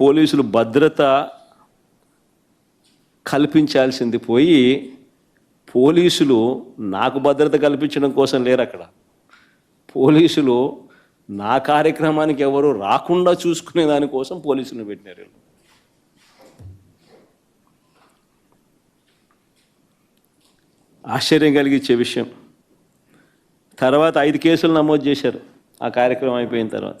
పోలీసులు భద్రత కల్పించాల్సింది పోయి పోలీసులు నాకు భద్రత కల్పించడం కోసం లేరు అక్కడ. పోలీసులు నా కార్యక్రమానికి ఎవరు రాకుండా చూసుకునే దానికోసం పోలీసులను పెట్టినారు వీళ్ళు. ఆశ్చర్యం కలిగించే విషయం. తర్వాత ఐదు కేసులు నమోదు చేశారు. ఆ కార్యక్రమం అయిపోయిన తర్వాత.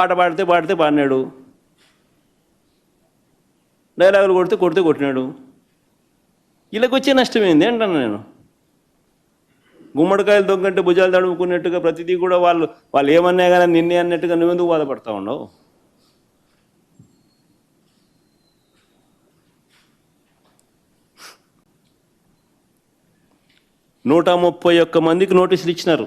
పాట పాడితే పాడితే పాడినాడు. డైలాగులు కొడితే కొడితే కొట్టినాడు. ఇలాగొచ్చే నష్టం ఏంది అంటాను నేను. గుమ్మడికాయలు దొంగంటే భుజాలు తడుముకున్నట్టుగా ప్రతిదీ కూడా వాళ్ళు వాళ్ళు ఏమన్నా కానీ నిన్నే అన్నట్టుగా నువ్వెందుకు బాధపడతా ఉండవు నూట ముప్పై ఒక్క మందికి నోటీసులు ఇచ్చినారు.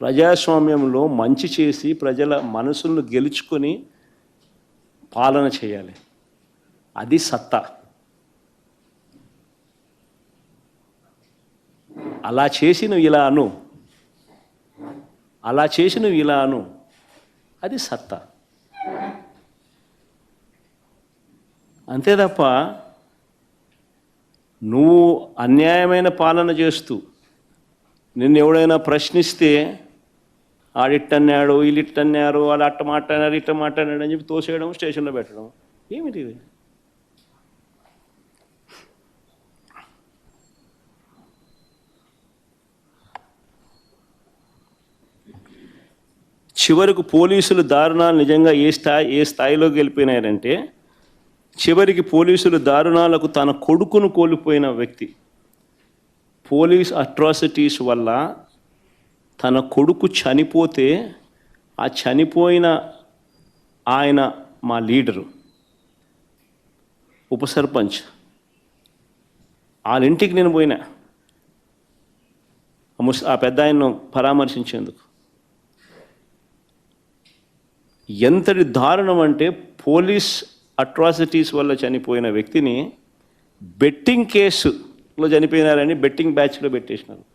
ప్రజాస్వామ్యంలో మంచి చేసి ప్రజల మనసులను గెలుచుకొని పాలన చేయాలి. అది సత్తా. అలా చేసి నువ్వు ఇలా అను. అలా చేసి నువ్వు ఇలా అను. అది సత్తా. అంతే తప్ప నువ్వు అన్యాయమైన పాలన చేస్తూ నిన్ను ఎవడైనా ప్రశ్నిస్తే ఆడిట్టన్నాడు వీళ్ళిట్టన్నారు వాళ్ళు అట్ట మాట్లాడారు ఇట్ట మాట్లాడాడు అని చెప్పి తోసేయడం స్టేషన్లో పెట్టడం. ఏమిటి ఇది? చివరకు పోలీసులు దారుణాలు నిజంగా ఏ స్థాయి ఏ స్థాయిలోకి వెళ్ళిపోయినారంటే చివరికి పోలీసులు దారుణాలకు తన కొడుకును కోల్పోయిన వ్యక్తి. పోలీస్ అట్రాసిటీస్ వల్ల తన కొడుకు చనిపోతే ఆ చనిపోయిన ఆయన మా లీడరు ఉప సర్పంచ్ వాళ్ళ ఇంటికి నేను పోయినా. ముస్ ఆ పెద్ద ఆయన్ను పరామర్శించేందుకు. ఎంతటి దారుణం అంటే పోలీస్ అట్రాసిటీస్ వల్ల చనిపోయిన వ్యక్తిని బెట్టింగ్ కేసులో చనిపోయినారని బెట్టింగ్ బ్యాచ్లో పెట్టేసినారు.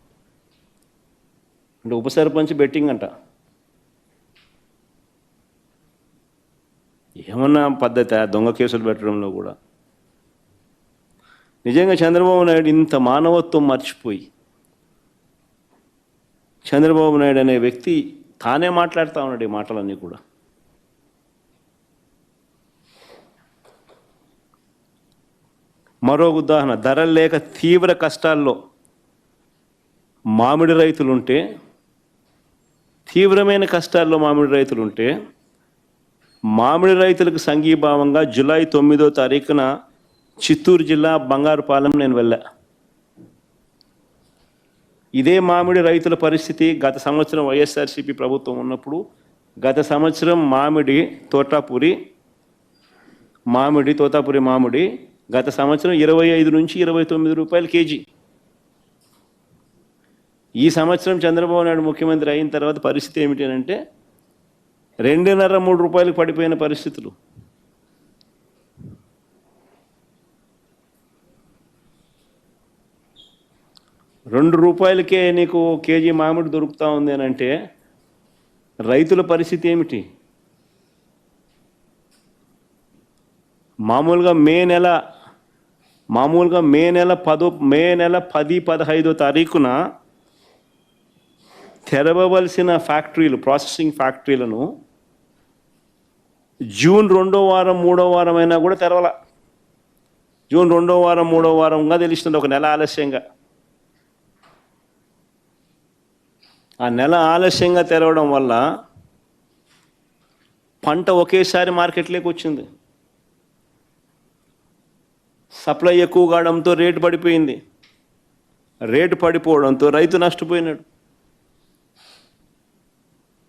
అంటే ఉప సర్పంచ్ బెట్టింగ్ అంట. ఏమన్నా పద్ధతి దొంగ కేసులు పెట్టడంలో కూడా? నిజంగా చంద్రబాబు నాయుడు ఇంత మానవత్వం మర్చిపోయి చంద్రబాబు నాయుడు అనే వ్యక్తి తానే మాట్లాడుతూ ఉన్నాడు ఈ మాటలన్నీ కూడా. మరో ఉదాహరణ ధరలు లేక తీవ్ర కష్టాల్లో మామిడి రైతులుంటే తీవ్రమైన కష్టాల్లో మామిడి రైతులుంటే మామిడి రైతులకు సంఘీభావంగా జూలై తొమ్మిదో తారీఖున చిత్తూరు జిల్లా బంగారుపాలెం నేను వెళ్ళా. ఇదే మామిడి రైతుల పరిస్థితి గత సంవత్సరం వైఎస్ఆర్సీపీ ప్రభుత్వం ఉన్నప్పుడు గత సంవత్సరం మామిడి తోటాపూరి మామిడి తోతాపురి మామిడి గత సంవత్సరం ఇరవై ఐదు నుంచి ఇరవై తొమ్మిది రూపాయలు కేజీ. ఈ సంవత్సరం చంద్రబాబు నాయుడు ముఖ్యమంత్రి అయిన తర్వాత పరిస్థితి ఏమిటి అంటే రెండున్నర మూడు రూపాయలకు పడిపోయిన పరిస్థితులు. రెండు రూపాయలకే నీకు కేజీ మామిడి దొరుకుతూ ఉంది అని అంటే రైతుల పరిస్థితి ఏమిటి? మామూలుగా మే నెల మామూలుగా మే నెల పదో మే నెల పది పదహైదో తారీఖున తెరవవలసిన ఫ్యాక్టరీలు ప్రాసెసింగ్ ఫ్యాక్టరీలను జూన్ రెండో వారం మూడో వారం అయినా కూడా తెరవల. జూన్ రెండో వారం మూడో వారంగా తెలుస్తుంది ఒక నెల ఆలస్యంగా. ఆ నెల ఆలస్యంగా తెరవడం వల్ల పంట ఒకేసారి మార్కెట్లోకి వచ్చింది. సప్లై ఎక్కువ కావడంతో రేటు పడిపోయింది. రేటు పడిపోవడంతో రైతు నష్టపోయినాడు.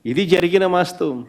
ఇది జరిగిన వాస్తవం.